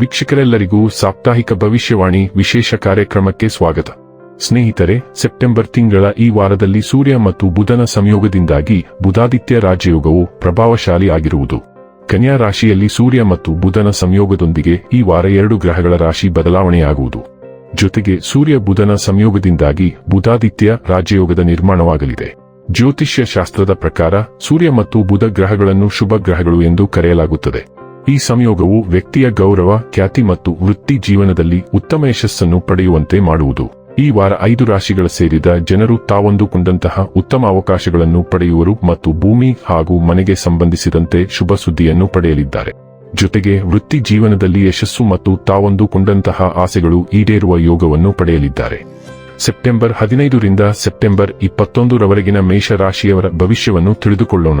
ವೀಕ್ಷಕರೆಲ್ಲರಿಗೂ ಸಾಪ್ತಾಹಿಕ ಭವಿಷ್ಯವಾಣಿ ವಿಶೇಷ ಕಾರ್ಯಕ್ರಮಕ್ಕೆ ಸ್ವಾಗತ. ಸ್ನೇಹಿತರೆ, ಸೆಪ್ಟೆಂಬರ್ ತಿಂಗಳ ಈ ವಾರದಲ್ಲಿ ಸೂರ್ಯ ಮತ್ತು ಬುಧನ ಸಂಯೋಗದಿಂದಾಗಿ ಬುಧಾದಿತ್ಯ ರಾಜಯೋಗವು ಪ್ರಭಾವಶಾಲಿ ಆಗಿರುವುದು. ಕನ್ಯಾ ರಾಶಿಯಲ್ಲಿ ಸೂರ್ಯ ಮತ್ತು ಬುಧನ ಸಂಯೋಗದೊಂದಿಗೆ ಈ ವಾರ ಎರಡು ಗ್ರಹಗಳ ರಾಶಿ ಬದಲಾವಣೆಯಾಗುವುದು. ಜೊತೆಗೆ ಸೂರ್ಯ ಬುಧನ ಸಂಯೋಗದಿಂದಾಗಿ ಬುಧಾದಿತ್ಯ ರಾಜಯೋಗದ ನಿರ್ಮಾಣವಾಗಲಿದೆ. ಜ್ಯೋತಿಷ್ಯ ಶಾಸ್ತ್ರದ ಪ್ರಕಾರ ಸೂರ್ಯ ಮತ್ತು ಬುಧ ಗ್ರಹಗಳನ್ನು ಶುಭ ಗ್ರಹಗಳು ಎಂದು ಕರೆಯಲಾಗುತ್ತದೆ. ಈ ಸಂಯೋಗವು ವ್ಯಕ್ತಿಯ ಗೌರವ, ಖ್ಯಾತಿ ಮತ್ತು ವೃತ್ತಿ ಜೀವನದಲ್ಲಿ ಉತ್ತಮ ಯಶಸ್ಸನ್ನು ಪಡೆಯುವಂತೆ ಮಾಡುವುದು. ಈ ವಾರ ಐದು ರಾಶಿಗಳ ಸೇರಿದ ಜನರು ತಾವೊಂದುಕೊಂಡಂತಹ ಉತ್ತಮ ಅವಕಾಶಗಳನ್ನು ಪಡೆಯುವರು ಮತ್ತು ಭೂಮಿ ಹಾಗೂ ಮನೆಗೆ ಸಂಬಂಧಿಸಿದಂತೆ ಶುಭ ಸುದ್ದಿಯನ್ನು ಪಡೆಯಲಿದ್ದಾರೆ. ಜೊತೆಗೆ ವೃತ್ತಿ ಜೀವನದಲ್ಲಿ ಯಶಸ್ಸು ಮತ್ತು ತಾವೊಂದುಕೊಂಡಂತಹ ಆಸೆಗಳು ಈಡೇರುವ ಯೋಗವನ್ನು ಪಡೆಯಲಿದ್ದಾರೆ. ಸೆಪ್ಟೆಂಬರ್ ಹದಿನೈದರಿಂದ ಸೆಪ್ಟೆಂಬರ್ ಇಪ್ಪತ್ತೊಂದರವರೆಗಿನ ಮೇಷರಾಶಿಯವರ ಭವಿಷ್ಯವನ್ನು ತಿಳಿದುಕೊಳ್ಳೋಣ.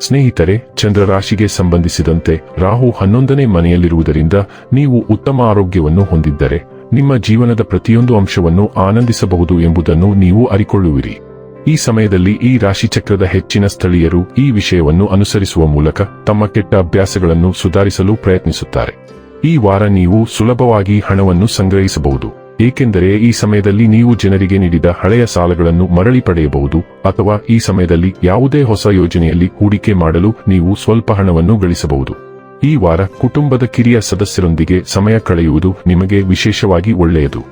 ಸ್ನೇಹಿತರೆ, ಚಂದ್ರರಾಶಿಗೆ ಸಂಬಂಧಿಸಿದಂತೆ ರಾಹು ಹನ್ನೊಂದನೇ ಮನೆಯಲ್ಲಿರುವುದರಿಂದ ನೀವು ಉತ್ತಮ ಆರೋಗ್ಯವನ್ನು ಹೊಂದಿದ್ದರೆ, ನಿಮ್ಮ ಜೀವನದ ಪ್ರತಿಯೊಂದು ಅಂಶವನ್ನು ಆನಂದಿಸಬಹುದು ಎಂಬುದನ್ನು ನೀವು ಅರಿಕೊಳ್ಳುವಿರಿ. ಈ ಸಮಯದಲ್ಲಿ ಈ ರಾಶಿಚಕ್ರದ ಹೆಚ್ಚಿನ ಸ್ಥಳೀಯರು ಈ ವಿಷಯವನ್ನು ಅನುಸರಿಸುವ ಮೂಲಕ ತಮ್ಮ ಕೆಟ್ಟ ಅಭ್ಯಾಸಗಳನ್ನು ಸುಧಾರಿಸಲು ಪ್ರಯತ್ನಿಸುತ್ತಾರೆ. ಈ ವಾರ ನೀವು ಸುಲಭವಾಗಿ ಹಣವನ್ನು ಸಂಗ್ರಹಿಸಬಹುದು. ಏಕೆಂದರೆ ಈ ಸಮಯದಲ್ಲಿ ನೀವು ಜನರಿಗೆ ನೀಡಿದ ಹಳೆಯ ಸಾಲಗಳನ್ನು ಮರಳಿ ಪಡೆಯಬಹುದು, ಅಥವಾ ಈ ಸಮಯದಲ್ಲಿ ಯಾವುದೇ ಹೊಸ ಯೋಜನೆಯಲ್ಲಿ ಹೂಡಿಕೆ ಮಾಡಲು ನೀವು ಸ್ವಲ್ಪ ಹಣವನ್ನು ಗಳಿಸಬಹುದು. ಈ ವಾರ ಕುಟುಂಬದ ಕಿರಿಯ ಸದಸ್ಯರೊಂದಿಗೆ ಸಮಯ ಕಳೆಯುವುದು ನಿಮಗೆ ವಿಶೇಷವಾಗಿ ಒಳ್ಳೆಯದು.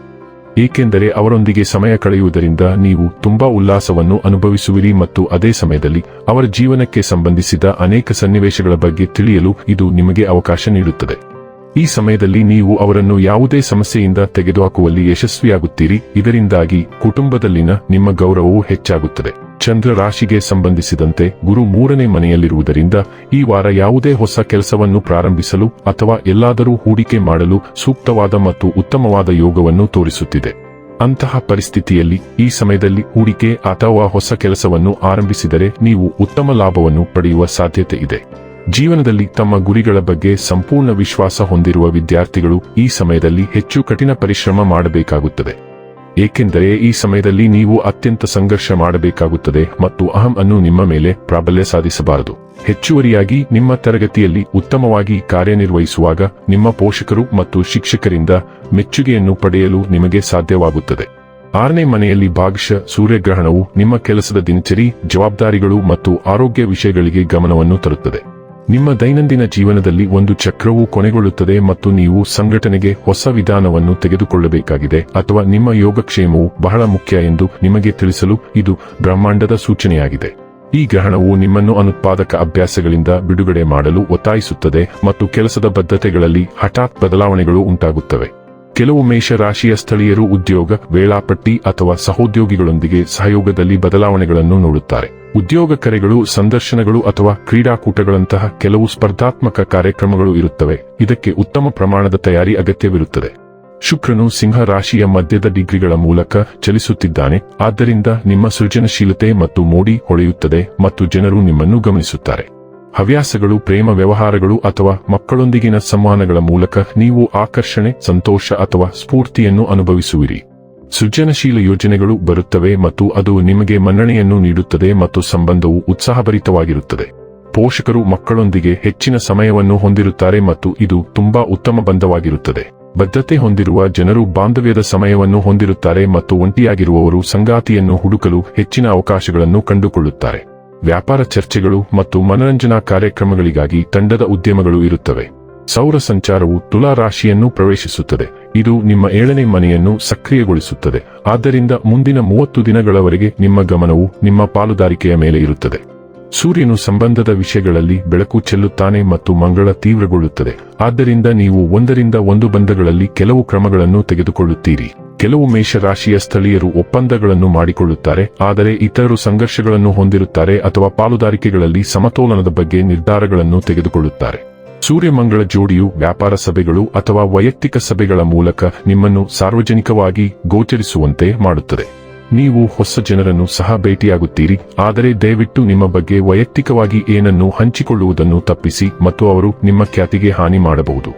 ಏಕೆಂದರೆ ಅವರೊಂದಿಗೆ ಸಮಯ ಕಳೆಯುವುದರಿಂದ ನೀವು ತುಂಬಾ ಉಲ್ಲಾಸವನ್ನು ಅನುಭವಿಸುವಿರಿ ಮತ್ತು ಅದೇ ಸಮಯದಲ್ಲಿ ಅವರ ಜೀವನಕ್ಕೆ ಸಂಬಂಧಿಸಿದ ಅನೇಕ ಸನ್ನಿವೇಶಗಳ ಬಗ್ಗೆ ತಿಳಿಯಲು ಇದು ನಿಮಗೆ ಅವಕಾಶ ನೀಡುತ್ತದೆ. ಈ ಸಮಯದಲ್ಲಿ ನೀವು ಅವರನ್ನು ಯಾವುದೇ ಸಮಸ್ಯೆಯಿಂದ ತೆಗೆದುಹಾಕುವಲ್ಲಿ ಯಶಸ್ವಿಯಾಗುತ್ತೀರಿ. ಇದರಿಂದಾಗಿ ಕುಟುಂಬದಲ್ಲಿನ ನಿಮ್ಮ ಗೌರವವು ಹೆಚ್ಚಾಗುತ್ತದೆ. ಚಂದ್ರ ರಾಶಿಗೆ ಸಂಬಂಧಿಸಿದಂತೆ ಗುರು ಮೂರನೇ ಮನೆಯಲ್ಲಿರುವುದರಿಂದ ಈ ವಾರ ಯಾವುದೇ ಹೊಸ ಕೆಲಸವನ್ನು ಪ್ರಾರಂಭಿಸಲು ಅಥವಾ ಎಲ್ಲಾದರೂ ಹೂಡಿಕೆ ಮಾಡಲು ಸೂಕ್ತವಾದ ಮತ್ತು ಉತ್ತಮವಾದ ಯೋಗವನ್ನು ತೋರಿಸುತ್ತಿದೆ. ಅಂತಹ ಪರಿಸ್ಥಿತಿಯಲ್ಲಿ ಈ ಸಮಯದಲ್ಲಿ ಹೂಡಿಕೆ ಅಥವಾ ಹೊಸ ಕೆಲಸವನ್ನು ಆರಂಭಿಸಿದರೆ ನೀವು ಉತ್ತಮ ಲಾಭವನ್ನು ಪಡೆಯುವ ಸಾಧ್ಯತೆ ಇದೆ. ಜೀವನದಲ್ಲಿ ತಮ್ಮ ಗುರಿಗಳ ಬಗ್ಗೆ ಸಂಪೂರ್ಣ ವಿಶ್ವಾಸ ಹೊಂದಿರುವ ವಿದ್ಯಾರ್ಥಿಗಳು ಈ ಸಮಯದಲ್ಲಿ ಹೆಚ್ಚು ಕಠಿಣ ಪರಿಶ್ರಮ ಮಾಡಬೇಕಾಗುತ್ತದೆ. ಏಕೆಂದರೆ ಈ ಸಮಯದಲ್ಲಿ ನೀವು ಅತ್ಯಂತ ಸಂಘರ್ಷ ಮಾಡಬೇಕಾಗುತ್ತದೆ ಮತ್ತು ಅಹಂ ಅನ್ನು ನಿಮ್ಮ ಮೇಲೆ ಪ್ರಾಬಲ್ಯ ಸಾಧಿಸಬಾರದು. ಹೆಚ್ಚುವರಿಯಾಗಿ ನಿಮ್ಮ ತರಗತಿಯಲ್ಲಿ ಉತ್ತಮವಾಗಿ ಕಾರ್ಯನಿರ್ವಹಿಸುವಾಗ ನಿಮ್ಮ ಪೋಷಕರು ಮತ್ತು ಶಿಕ್ಷಕರಿಂದ ಮೆಚ್ಚುಗೆಯನ್ನು ಪಡೆಯಲು ನಿಮಗೆ ಸಾಧ್ಯವಾಗುತ್ತದೆ. ಆರನೇ ಮನೆಯಲ್ಲಿ ಭಾಗಶಃ ಸೂರ್ಯಗ್ರಹಣವು ನಿಮ್ಮ ಕೆಲಸದ ದಿನಚರಿ, ಜವಾಬ್ದಾರಿಗಳು ಮತ್ತು ಆರೋಗ್ಯ ವಿಷಯಗಳಿಗೆ ಗಮನವನ್ನು ತರುತ್ತದೆ. ನಿಮ್ಮ ದೈನಂದಿನ ಜೀವನದಲ್ಲಿ ಒಂದು ಚಕ್ರವು ಕೊನೆಗೊಳ್ಳುತ್ತದೆ ಮತ್ತು ನೀವು ಸಂಘಟನೆಗೆ ಹೊಸ ವಿಧಾನವನ್ನು ತೆಗೆದುಕೊಳ್ಳಬೇಕಾಗಿದೆ ಅಥವಾ ನಿಮ್ಮ ಯೋಗಕ್ಷೇಮವು ಬಹಳ ಮುಖ್ಯ ಎಂದು ನಿಮಗೆ ತಿಳಿಸಲು ಇದು ಬ್ರಹ್ಮಾಂಡದ ಸೂಚನೆಯಾಗಿದೆ. ಈ ಗ್ರಹಣವು ನಿಮ್ಮನ್ನು ಅನುತ್ಪಾದಕ ಅಭ್ಯಾಸಗಳಿಂದ ಬಿಡುಗಡೆ ಮಾಡಲು ಒತ್ತಾಯಿಸುತ್ತದೆ ಮತ್ತು ಕೆಲಸದ ಬದ್ಧತೆಗಳಲ್ಲಿ ಹಠಾತ್ ಬದಲಾವಣೆಗಳು ಉಂಟಾಗುತ್ತವೆ. ಕೆಲವು ಮೇಷರಾಶಿಯ ಸ್ಥಳೀಯರು ಉದ್ಯೋಗ, ವೇಳಾಪಟ್ಟಿ ಅಥವಾ ಸಹೋದ್ಯೋಗಿಗಳೊಂದಿಗೆ ಸಹಯೋಗದಲ್ಲಿ ಬದಲಾವಣೆಗಳನ್ನು ನೋಡುತ್ತಾರೆ. ಉದ್ಯೋಗ ಕರೆಗಳು, ಸಂದರ್ಶನಗಳು ಅಥವಾ ಕ್ರೀಡಾಕೂಟಗಳಂತಹ ಕೆಲವು ಸ್ಪರ್ಧಾತ್ಮಕ ಕಾರ್ಯಕ್ರಮಗಳು ಇರುತ್ತವೆ. ಇದಕ್ಕೆ ಉತ್ತಮ ಪ್ರಮಾಣದ ತಯಾರಿ ಅಗತ್ಯವಿರುತ್ತದೆ. ಶುಕ್ರನು ಸಿಂಹ ರಾಶಿಯ ಮಧ್ಯದ ಡಿಗ್ರಿಗಳ ಮೂಲಕ ಚಲಿಸುತ್ತಿದ್ದಾನೆ. ಆದ್ದರಿಂದ ನಿಮ್ಮ ಸೃಜನಶೀಲತೆ ಮತ್ತು ಮೋಡಿ ಹೊಳೆಯುತ್ತದೆ ಮತ್ತು ಜನರು ನಿಮ್ಮನ್ನು ಗಮನಿಸುತ್ತಾರೆ. ಹವ್ಯಾಸಗಳು, ಪ್ರೇಮ ವ್ಯವಹಾರಗಳು ಅಥವಾ ಮಕ್ಕಳೊಂದಿಗಿನ ಸಂವಹನಗಳ ಮೂಲಕ ನೀವು ಆಕರ್ಷಣೆ, ಸಂತೋಷ ಅಥವಾ ಸ್ಫೂರ್ತಿಯನ್ನು ಅನುಭವಿಸುವಿರಿ. ಸೃಜನಶೀಲ ಯೋಜನೆಗಳು ಬರುತ್ತವೆ ಮತ್ತು ಅದು ನಿಮಗೆ ಮನ್ನಣೆಯನ್ನು ನೀಡುತ್ತದೆ ಮತ್ತು ಸಂಬಂಧವು ಉತ್ಸಾಹಭರಿತವಾಗಿರುತ್ತದೆ. ಪೋಷಕರು ಮಕ್ಕಳೊಂದಿಗೆ ಹೆಚ್ಚಿನ ಸಮಯವನ್ನು ಹೊಂದಿರುತ್ತಾರೆ ಮತ್ತು ಇದು ತುಂಬಾ ಉತ್ತಮ ಬಂಧವಾಗಿರುತ್ತದೆ. ಬದ್ಧತೆ ಹೊಂದಿರುವ ಜನರು ಬಾಂಧವ್ಯದ ಸಮಯವನ್ನು ಹೊಂದಿರುತ್ತಾರೆ ಮತ್ತು ಒಂಟಿಯಾಗಿರುವವರು ಸಂಗಾತಿಯನ್ನು ಹುಡುಕಲು ಹೆಚ್ಚಿನ ಅವಕಾಶಗಳನ್ನು ಕಂಡುಕೊಳ್ಳುತ್ತಾರೆ. ವ್ಯಾಪಾರ ಚರ್ಚೆಗಳು ಮತ್ತು ಮನರಂಜನಾ ಕಾರ್ಯಕ್ರಮಗಳಿಗಾಗಿ ತಂಡದ ಉದ್ಯಮಗಳು ಇರುತ್ತವೆ. ಸೌರ ಸಂಚಾರವು ತುಲಾ ರಾಶಿಯನ್ನು ಪ್ರವೇಶಿಸುತ್ತದೆ. ಇದು ನಿಮ್ಮ ಏಳನೇ ಮನೆಯನ್ನು ಸಕ್ರಿಯಗೊಳಿಸುತ್ತದೆ. ಆದ್ದರಿಂದ ಮುಂದಿನ ಮೂವತ್ತು ದಿನಗಳವರೆಗೆ ನಿಮ್ಮ ಗಮನವು ನಿಮ್ಮ ಪಾಲುದಾರಿಕೆಯ ಮೇಲೆ ಇರುತ್ತದೆ. ಸೂರ್ಯನು ಸಂಬಂಧದ ವಿಷಯಗಳಲ್ಲಿ ಬೆಳಕು ಚೆಲ್ಲುತ್ತಾನೆ ಮತ್ತು ಮಂಗಳ ತೀವ್ರಗೊಳ್ಳುತ್ತದೆ. ಆದ್ದರಿಂದ ನೀವು ಒಂದರಿಂದ ಒಂದು ಬಂಧಗಳಲ್ಲಿ ಕೆಲವು ಕ್ರಮಗಳನ್ನು ತೆಗೆದುಕೊಳ್ಳುತ್ತೀರಿ. ಕೆಲವು ಮೇಷರಾಶಿಯ ಸ್ಥಳೀಯರು ಒಪ್ಪಂದಗಳನ್ನು ಮಾಡಿಕೊಳ್ಳುತ್ತಾರೆ, ಆದರೆ ಇತರರು ಸಂಘರ್ಷಗಳನ್ನು ಹೊಂದಿರುತ್ತಾರೆ ಅಥವಾ ಪಾಲುದಾರಿಕೆಗಳಲ್ಲಿ ಸಮತೋಲನದ ಬಗ್ಗೆ ನಿರ್ಧಾರಗಳನ್ನು ತೆಗೆದುಕೊಳ್ಳುತ್ತಾರೆ. ಸೂರ್ಯಮಂಗಳ ಜೋಡಿಯು ವ್ಯಾಪಾರ ಸಭೆಗಳು ಅಥವಾ ವೈಯಕ್ತಿಕ ಸಭೆಗಳ ಮೂಲಕ ನಿಮ್ಮನ್ನು ಸಾರ್ವಜನಿಕವಾಗಿ ಗೋಚರಿಸುವಂತೆ ಮಾಡುತ್ತದೆ. ನೀವು ಹೊಸ ಜನರನ್ನು ಸಹ ಭೇಟಿಯಾಗುತ್ತೀರಿ, ಆದರೆ ದಯವಿಟ್ಟು ನಿಮ್ಮ ಬಗ್ಗೆ ವೈಯಕ್ತಿಕವಾಗಿ ಏನನ್ನು ಹಂಚಿಕೊಳ್ಳುವುದನ್ನು ತಪ್ಪಿಸಿ ಮತ್ತು ಅವರು ನಿಮ್ಮ ಖ್ಯಾತಿಗೆ ಹಾನಿ ಮಾಡಬಹುದು.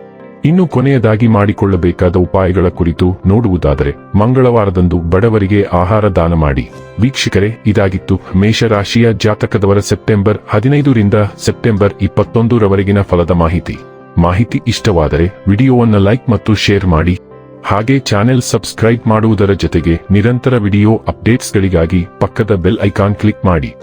ಇನ್ನು ಕೊನೆಯದಾಗಿ ಮಾಡಿಕೊಳ್ಳಬೇಕಾದ ಉಪಾಯಗಳ ಕುರಿತು ನೋಡುವುದಾದರೆ, ಮಂಗಳವಾರದಂದು ಬಡವರಿಗೆ ಆಹಾರ ದಾನ ಮಾಡಿ. ವೀಕ್ಷಕರೇ, ಇದಾಗಿತ್ತು ಮೇಷರಾಶಿಯ ಜಾತಕದವರ ಸೆಪ್ಟೆಂಬರ್ ಹದಿನೈದರಿಂದ ಸೆಪ್ಟೆಂಬರ್ ಇಪ್ಪತ್ತೊಂದರವರೆಗಿನ ಫಲದ ಮಾಹಿತಿ. ಮಾಹಿತಿ ಇಷ್ಟವಾದರೆ ವಿಡಿಯೋವನ್ನು ಲೈಕ್ ಮತ್ತು ಶೇರ್ ಮಾಡಿ. ಹಾಗೆ ಚಾನೆಲ್ ಸಬ್ಸ್ಕ್ರೈಬ್ ಮಾಡುವುದರ ಜೊತೆಗೆ ನಿರಂತರ ವಿಡಿಯೋ ಅಪ್ಡೇಟ್ಸ್ಗಳಿಗಾಗಿ ಪಕ್ಕದ ಬೆಲ್ ಐಕಾನ್ ಕ್ಲಿಕ್ ಮಾಡಿ.